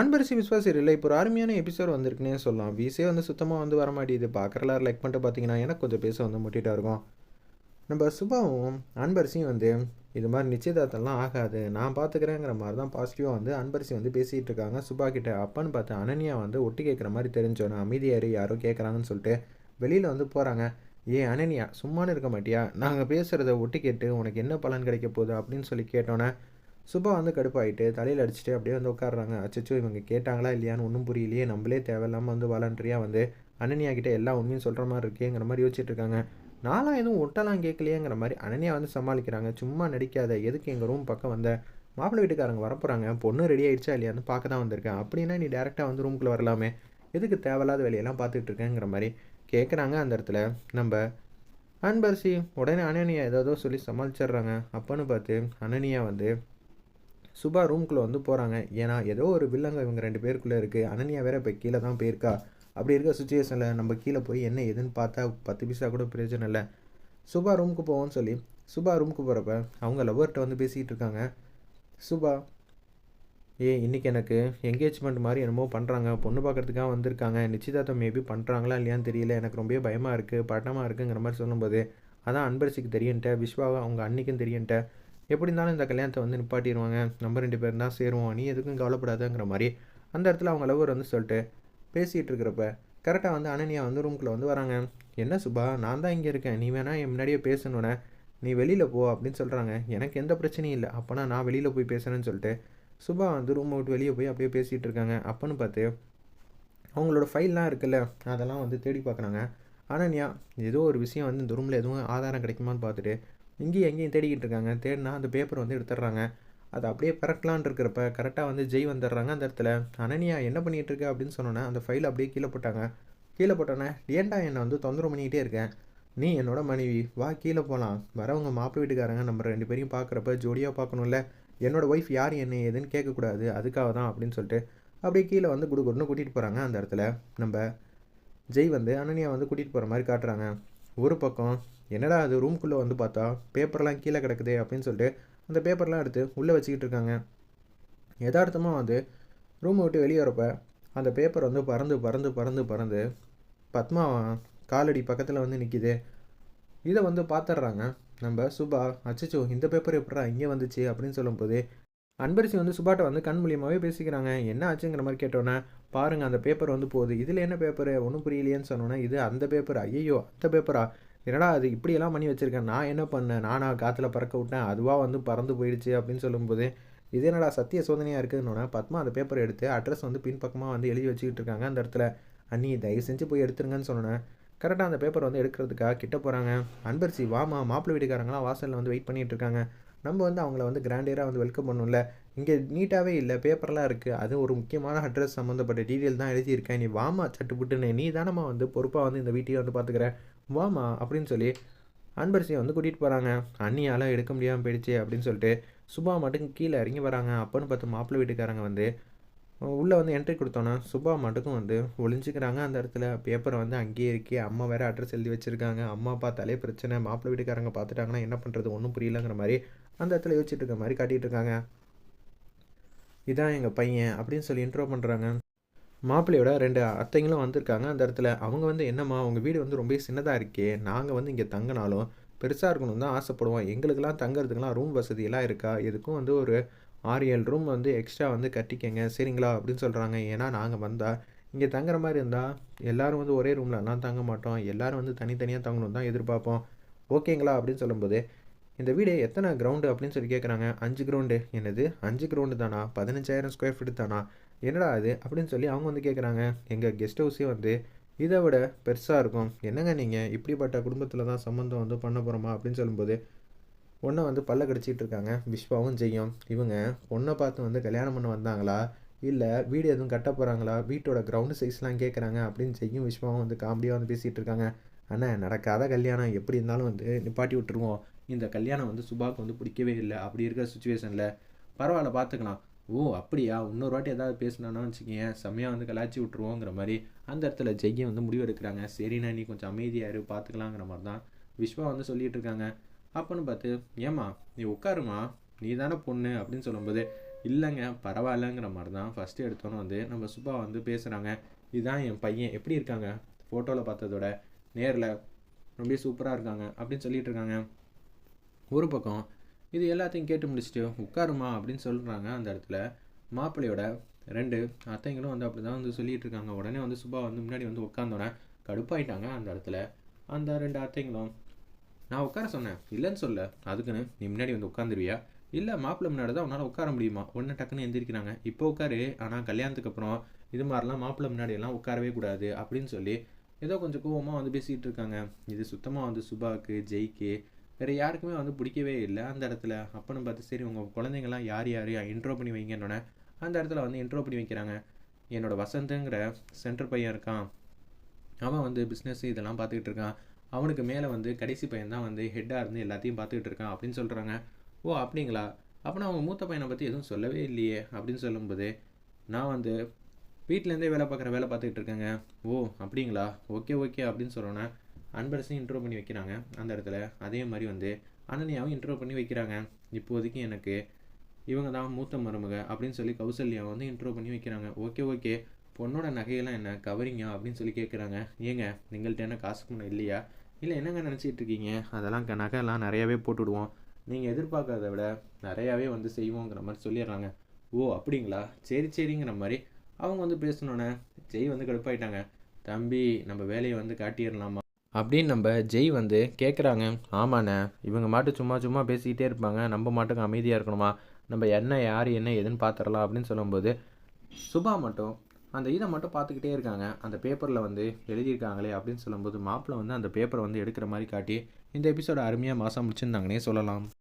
அன்பரிசி விஸ்வாஸ் இல்லை இப்போ ஒரு அருமையான எபிசோட் வந்திருக்குன்னே சொல்லலாம். வீஸே வந்து சுத்தமாக வந்து வர மாட்டேங்குது. பார்க்குறலார் லைக் பண்ணிட்டு பார்த்தீங்கன்னா எனக்கு கொஞ்சம் பேச வந்து முட்டிட்டா இருக்கும். நம்ம சுபாவும் அன்பரிசியும் வந்து இது மாதிரி நிச்சயதார்த்தம்லாம் ஆகாது. நான் பார்த்துக்கிறேங்கிற மாதிரி தான் பாசிட்டிவாக வந்து அன்பரிசி வந்து பேசிகிட்டு இருக்காங்க. சுபா கிட்ட அப்பன்னு பார்த்து அனன்யா வந்து ஒட்டி கேட்குற மாதிரி தெரிஞ்சோன்னே அமைதியாரு யாரோ கேட்குறாங்கன்னு சொல்லிட்டு வெளியில் வந்து போகிறாங்க ஏ அனன்யா சும்மானு இருக்க மாட்டியா? நாங்கள் பேசுகிறத ஒட்டி கேட்டு உனக்கு என்ன பலன் கிடைக்க போகுது? அப்படின்னு சொல்லி கேட்டோன்னே சுபா வந்து கடுப்பாயிட்டு தலையில் அடிச்சுட்டு அப்படியே வந்து உட்காடுறாங்க அச்சச்சோ இவங்க கேட்டாங்களா இல்லையான்னு ஒன்றும் புரியலையே. நம்மளே தேவையில்லாமல் வந்து வாலண்டரியாக வந்து அனன்யா கிட்டே எல்லா உண்மையும் சொல்கிற மாதிரி இருக்கேங்கிற மாதிரி யோசிச்சுட்டு இருக்காங்க. நானும் எதுவும் ஒட்டலாம் கேட்கலையேங்கிற மாதிரி அனன்யா வந்து சமாளிக்கிறாங்க. சும்மா நடிக்காத எதுக்கு எங்கள் ரூம் பக்கம் வந்த? மாப்பிள்ளை வீட்டுக்காரங்க வரப்போகிறாங்க பொண்ணு ரெடி ஆயிடுச்சா இல்லையான்னு பார்க்க தான் வந்திருக்கேன். அப்படின்னா நீ டேரெக்டாக வந்து ரூம்குள்ளே வரலாமே. எதுக்கு தேவையில்லாத வேலையெல்லாம் பார்த்துட்டு இருக்கேங்கிற மாதிரி கேட்குறாங்க அந்த இடத்துல. நம்ம அன்பரசி உடனே அனனியா ஏதோ சொல்லி சமாளிச்சிடுறாங்க. அப்போன்னு பார்த்து அனனியா வந்து சுபா ரூம்குள்ளே வந்து போகிறாங்க ஏன்னா ஏதோ ஒரு வில்லங்க இவங்க ரெண்டு பேருக்குள்ளே இருக்குது அனன்யா வேற இப்போ கீழே தான் போயிருக்கா. அப்படி இருக்க சுச்சுவேஷனில் நம்ம கீழே போய் என்ன எதுன்னு பார்த்தா பத்து பைசா கூட பிரயோஜனம் இல்லை. சுபா ரூமுக்கு போவோம்னு சொல்லி சுபா ரூமுக்கு போகிறப்ப அவங்க லவ்வர்கிட்ட வந்து பேசிகிட்டு இருக்காங்க. சுபா ஏ இன்றைக்கி எனக்கு என்கேஜ்மெண்ட் மாதிரி என்னமோ பண்ணுறாங்க பொண்ணு பார்க்குறதுக்காக வந்திருக்காங்க. நிச்சயதார்த்தம் மேபி பண்ணுறாங்களா இல்லையான்னு தெரியல. எனக்கு ரொம்ப பயமாக இருக்குது பட்டமாக இருக்குங்கிற மாதிரி சொல்லும்போது அதான் அன்பரசிக்கு தெரியன்ட்டேன் விஸ்வாவை அவங்க அன்னைக்கும் தெரியன்ட்டேன் எப்படி இருந்தாலும் இந்த கல்யாணத்தை வந்து நிப்பாட்டிடுவாங்க. நம்ம ரெண்டு பேரும் தான் சேருவோம். நீ எதுக்கும் கவலைப்படாதங்கிற மாதிரி அந்த இடத்துல அவங்க லவர் வந்து சொல்லிட்டு பேசிகிட்டு இருக்கிறப்ப கரெக்டாக வந்து அனன்யா வந்து ரூம்குள்ளே வந்து வராங்க. என்ன சுபா? நான் தான் இங்கே இருக்கேன். நீ வேணால் என் முன்னாடியே பேசணுன்னே நீ வெளியில் போ அப்படின்னு சொல்கிறாங்க எனக்கு எந்த பிரச்சனையும் இல்லை. அப்போனா நான் வெளியில் போய் பேசுகிறேன்னு சொல்லிட்டு சுபா வந்து ரூமை விட்டு வெளியே போய் அப்படியே பேசிகிட்டு இருக்காங்க. அப்போன்னு பார்த்து அவங்களோட ஃபைல்லாம் இருக்குல்ல அதெல்லாம் வந்து தேடி பார்க்குறாங்க. அனன்யா ஏதோ ஒரு விஷயம் வந்து இந்த ரூமில் எதுவும் ஆதாரம் கிடைக்குமான்னு பார்த்துட்டு இங்கேயும் எங்கேயும் தேடிக்கிட்டு இருக்காங்க. தேடினா அந்த பேப்பர் வந்து எடுத்துடுறாங்க. அதை அப்படியே பறக்கலான் இருக்கிறப்ப கரெக்டாக வந்து ஜெய் வந்துடுறாங்க அந்த இடத்துல. அனனியா என்ன பண்ணிகிட்டு இருக்க அப்படின்னு சொன்னோன்னே அந்த ஃபைல் அப்படியே கீழே போட்டாங்க. கீழே போட்டோன்னே ஏன்டா என்னை வந்து தொந்தரவு பண்ணிக்கிட்டே இருக்கேன் நீ என்னோட மனைவி. வா கீழே போகலாம் வரவங்க மாப்பிள்ளை வீட்டுக்காரங்க நம்ம ரெண்டு பேரையும் பார்க்குறப்ப ஜோடியாக பார்க்கணும்ல. என்னோடய ஒய்ஃப் யார் என்ன ஏதுன்னு கேட்கக்கூடாது. அதுக்காக தான் அப்படின்னு சொல்லிட்டு அப்படியே கீழே வந்து குடுகுடுன்னு கூட்டிகிட்டு போகிறாங்க அந்த இடத்துல. நம்ம ஜெய் வந்து அனனியா வந்து கூட்டிகிட்டு போகிற மாதிரி காட்டுறாங்க. ஒரு பக்கம் என்னடா அது ரூம்குள்ளே வந்து பார்த்தா பேப்பர்லாம் கீழே கிடக்குதே அப்படின்னு சொல்லிட்டு அந்த பேப்பர்லாம் எடுத்து உள்ளே வச்சுக்கிட்டு இருக்காங்க. யதார்த்தமாக வந்து ரூமை விட்டு வெளியே வரப்ப அந்த பேப்பர் வந்து பறந்து பறந்து பறந்து பறந்து பத்மா காலடி பக்கத்தில் வந்து நிற்கிது இதை வந்து பார்த்துட்றாங்க நம்ம சுபா அச்சச்சோ இந்த பேப்பர் எப்படா இங்கே வந்துச்சு? அப்படின்னு சொல்லும்போது அன்பரசி வந்து சுபாட்ட வந்து கண் மூலியமாகவே பேசிக்கிறாங்க. என்ன ஆச்சுங்கிற மாதிரி கேட்டோன்னே பாருங்கள் அந்த பேப்பர் வந்து போகுது. இதில் என்ன பேப்பர் ஒன்றும் புரியலையேன்னு சொன்னோன்னே இது அந்த பேப்பர் ஐயோ அந்த பேப்பரா என்னடா அது? இப்படியெல்லாம் பண்ணி வச்சுருக்கேன். நான் என்ன பண்ணேன்? நானாக காற்றுல பறக்க விட்டேன். அதுவாக வந்து பறந்து போயிடுச்சு அப்படின்னு சொல்லும்போது இது என்னடா சத்திய சோதனையாக இருக்குதுன்னொன்னே பத்மா அந்த பேப்பர் எடுத்து அட்ரஸ் வந்து பின்பக்கமாக வந்து எழுதி வச்சுக்கிட்டு இருக்காங்க அந்த இடத்துல. அண்ணி தயவு செஞ்சு போய் எடுத்துருங்கன்னு சொன்னேன் கரெக்டாக அந்த பேப்பர் வந்து எடுக்கிறதுக்காக கிட்ட போகிறாங்க அன்பரிசி வாமா மாப்பிள்ளை வீட்டுக்காரங்களாம் வாசலில் வந்து வெயிட் பண்ணிகிட்டு இருக்காங்க. நம்ம வந்து அவங்கள வந்து கிராண்டியராக வந்து வெல்கம் பண்ணணும்ல. இங்கே நீட்டாகவே இல்லை பேப்பர்லாம் இருக்குது அது ஒரு முக்கியமான அட்ரஸ் சம்மந்தப்பட்ட டீட்டெயில் தான் எழுதியிருக்கேன். நீ வாமா சட்டுப்புட்டுன்னு நீ தானம்மா வந்து பொறுப்பாக வந்து இந்த வீட்டையே வந்து பார்த்துக்கிறேன் வாமா அப்படின்னு சொல்லி அன்பரசியை வந்து கூட்டிகிட்டு போகிறாங்க அண்ணியால் எடுக்க முடியாமல் போயிடுச்சு அப்படின்னு சொல்லிட்டு சுபா மட்டும் கீழே இறங்கி வராங்க. அப்போன்னு பார்த்து மாப்பிள்ளை வீட்டுக்காரங்க வந்து உள்ளே வந்து என்ட்ரி கொடுத்தோன்னா சுபா மட்டுக்கும் வந்து ஒளிஞ்சிக்கிறாங்க அந்த இடத்துல. பேப்பரை வந்து அங்கேயே இருக்கே. அம்மா வேறு அட்ரஸ் எழுதி வச்சுருக்காங்க. அம்மா பார்த்தாலே பிரச்சனை. மாப்பிள்ளை வீட்டுக்காரங்க பார்த்துட்டாங்கன்னா என்ன பண்ணுறது ஒன்றும் புரியலங்கிற மாதிரி அந்த இடத்துல யோசிச்சுட்டு இருக்க மாதிரி காட்டிகிட்டு இருக்காங்க. இதான் எங்கள் பையன் அப்படின்னு சொல்லி இன்ட்ரோ பண்ணுறாங்க மாப்பிள்ளையோட ரெண்டு அத்தைங்களும் வந்திருக்காங்க அந்த இடத்துல. அவங்க வந்து என்னம்மா உங்கள் வீடு வந்து ரொம்ப சின்னதாக இருக்கே. நாங்கள் வந்து இங்கே தங்கினாலும் பெருசாக இருக்கணும் தான் ஆசைப்படுவோம். எங்களுக்கெல்லாம் தங்குறதுக்கெலாம் ரூம் வசதியெல்லாம் இருக்கா? எதுக்கும் வந்து ஒரு ஆறு ஏழு ரூம் வந்து எக்ஸ்ட்ரா வந்து கட்டிக்கங்க. சரிங்களா? அப்படின்னு சொல்கிறாங்க ஏன்னா நாங்கள் வந்தால் இங்கே தங்குற மாதிரி இருந்தால் எல்லோரும் வந்து ஒரே ரூமில் எல்லாம் தங்க மாட்டோம். எல்லோரும் வந்து தனித்தனியாக தங்கணும் தான் எதிர்பார்ப்போம். ஓகேங்களா? அப்படின்னு சொல்லும்போது இந்த வீடு எத்தனை கிரவுண்டு அப்படின்னு சொல்லி கேட்குறாங்க அஞ்சு கிரவுண்டு என்னது? அஞ்சு கிரவுண்டு தானா? பதினஞ்சாயிரம் ஸ்கொயர் ஃபீட் தானா? என்னடா அது? அப்படின்னு சொல்லி அவங்க வந்து கேட்குறாங்க எங்கள் கெஸ்ட் ஹவுஸே வந்து இதை விட பெருசாக இருக்கும். என்னங்க நீங்கள் இப்படிப்பட்ட குடும்பத்தில் தான் சம்மந்தம் வந்து பண்ண போகிறோமா அப்படின்னு சொல்லும்போது பொண்ணை வந்து பல்ல கடிச்சிக்கிட்டு இருக்காங்க. விஸ்வாவும் செய்யும் இவங்க பொண்ணை பார்த்து வந்து கல்யாணம் பண்ண வந்தாங்களா? இல்லை வீடு எதுவும் கட்ட போகிறாங்களா வீட்டோட கிரவுண்டு சைஸ்லாம் கேட்குறாங்க அப்படின்னு செய்யும் விஸ்வாவும் வந்து காமெடியாக வந்து பேசிகிட்டு இருக்காங்க. அண்ணா நடக்காத கல்யாணம். எப்படி இருந்தாலும் வந்து நிப்பாட்டி விட்டுருவோம். இந்த கல்யாணம் வந்து சுபாவுக்கு வந்து பிடிக்கவே இல்லை. அப்படி இருக்கிற சுச்சுவேஷனில் பரவாயில்ல பார்த்துக்கலாம் ஓ அப்படியா? இன்னொரு வாட்டி ஏதாவது பேசினானா வச்சுக்கோங்க செம்மையாக வந்து கலாச்சி விட்ருவோங்கிற மாதிரி அந்த இடத்துல ஜெய்யை வந்து முடிவு எடுக்கிறாங்க சரிண்ணா நீ கொஞ்சம் அமைதியாரு பார்த்துக்கலாங்கிற மாதிரி தான் விஸ்வா வந்து சொல்லிகிட்டு இருக்காங்க. அப்போன்னு பார்த்து ஏம்மா நீ உட்காருமா நீ தானே பொண்ணு அப்படின்னு சொல்லும்போது இல்லைங்க பரவாயில்லங்கிற மாதிரி தான் ஃபஸ்ட்டு எடுத்தோன்னே வந்து நம்ம சுபா வந்து பேசுகிறாங்க இதுதான் என் பையன். எப்படி இருக்காங்க? ஃபோட்டோவில் பார்த்ததோட நேரில் ரொம்ப சூப்பராக இருக்காங்க அப்படின்னு சொல்லிட்டு இருக்காங்க. ஒரு பக்கம் இது எல்லாத்தையும் கேட்டு முடிச்சுட்டு உட்காருமா அப்படின்னு சொல்கிறாங்க அந்த இடத்துல. மாப்பிள்ளையோட ரெண்டு அத்தைங்களும் வந்து அப்படி தான் வந்து சொல்லிட்டு இருக்காங்க. உடனே வந்து சுபா வந்து முன்னாடி வந்து உட்காந்தோடனே கடுப்பாயிட்டாங்க அந்த இடத்துல. அந்த ரெண்டு அத்தைங்களும் நான் உட்கார சொன்னேன். இல்லைன்னு சொல்ல. அதுக்குன்னு நீ முன்னாடி வந்து உட்காந்துருவியா இல்லை மாப்பிள்ளை முன்னாடி தான் உன்னால் உட்கார முடியுமா? உடனே டக்குன்னு எந்திரிக்கிறாங்க. இப்போ உட்காரு. ஆனால் கல்யாணத்துக்கு அப்புறம் இது மாதிரிலாம் மாப்பிள்ளை முன்னாடியெல்லாம் உட்காரவே கூடாது அப்படின்னு சொல்லி ஏதோ கொஞ்சம் கோபமாக வந்து பேசிகிட்டு இருக்காங்க. இது சுத்தமாக வந்து சுபாக்கு ஜெய்க்கு வேறு யாருக்குமே வந்து பிடிக்கவே இல்லை அந்த இடத்துல. அப்பன்னு பார்த்து சரி உங்கள் குழந்தைங்களாம் யார் யார் இன்ட்ரோ பண்ணி வைங்கன்னொன்னே அந்த இடத்துல வந்து இன்ட்ரோ பண்ணி வைக்கிறாங்க. என்னோடய வசந்துங்கிற சென்டர் பையன் இருக்கான். அவன் வந்து பிஸ்னஸ் இதெல்லாம் பார்த்துக்கிட்டு இருக்கான். அவனுக்கு மேலே வந்து கடைசி பையன் தான் வந்து ஹெட்டாக இருந்து எல்லாத்தையும் பார்த்துக்கிட்டு இருக்கான் அப்படின்னு சொல்கிறாங்க ஓ அப்படிங்களா? அப்போனா அவங்க மூத்த பையனை பற்றி எதுவும் சொல்லவே இல்லையே அப்படின்னு சொல்லும்போது நான் வந்து வீட்டிலேருந்தே வேலை பார்க்குற வேலை பார்த்துக்கிட்டு இருக்கேங்க. ஓ அப்படிங்களா? ஓகே ஓகே அப்படின்னு சொன்னோன்னே அன்பரசையும் இன்ட்ரோ பண்ணி வைக்கிறாங்க. அந்த இடத்துல அதே மாதிரி வந்து அனன்யாவும் இன்ட்ரோ பண்ணி வைக்கிறாங்க. இப்போதைக்கு எனக்கு இவங்க தான் மூத்த மருமக அப்படின்னு சொல்லி கௌசல்யா வந்து இன்ட்ரோ பண்ணி வைக்கிறாங்க. ஓகே ஓகே பொண்ணோட நகையெல்லாம் என்ன கவரிங்க அப்படின்னு சொல்லி கேட்குறாங்க ஏங்க எங்கள்கிட்ட என்ன காசு பண்ண இல்லையா? இல்லை என்னங்க நினச்சிக்கிட்டு இருக்கீங்க? அதெல்லாம் க- நிறையாவே போட்டுவிடுவோம் நீங்கள் எதிர்பார்க்கறத விட நிறையாவே வந்து செய்வோங்கிற மாதிரி சொல்லிடுறாங்க. ஓ அப்படிங்களா? சரி சரிங்கிற மாதிரி அவங்க வந்து பேசினோன்னே ஜெய் வந்து கடுப்பாயிட்டாங்க. தம்பி நம்ம வேலையை வந்து காட்டிடலாமா? அப்படின்னு நம்ம ஜெய் வந்து கேட்குறாங்க ஆமாண்ணே இவங்க மாட்டு சும்மா சும்மா பேசிக்கிட்டே இருப்பாங்க. நம்ம மாட்டுக்கு அமைதியாக இருக்கணுமா? நம்ம என்ன யார் என்ன ஏதுன்னு பார்த்துடலாம் அப்படின்னு சொல்லும்போது சுபா மட்டும் அந்த இதை மட்டும் பார்த்துக்கிட்டே இருக்காங்க. அந்த பேப்பரில் வந்து எழுதியிருக்காங்களே அப்படின்னு சொல்லும்போது மாப்பிள்ளை வந்து அந்த பேப்பரை வந்து எடுக்கிற மாதிரி காட்டி இந்த எபிசோட அருமையாக மாதம் முடிச்சிருந்தாங்கன்னே சொல்லலாம்.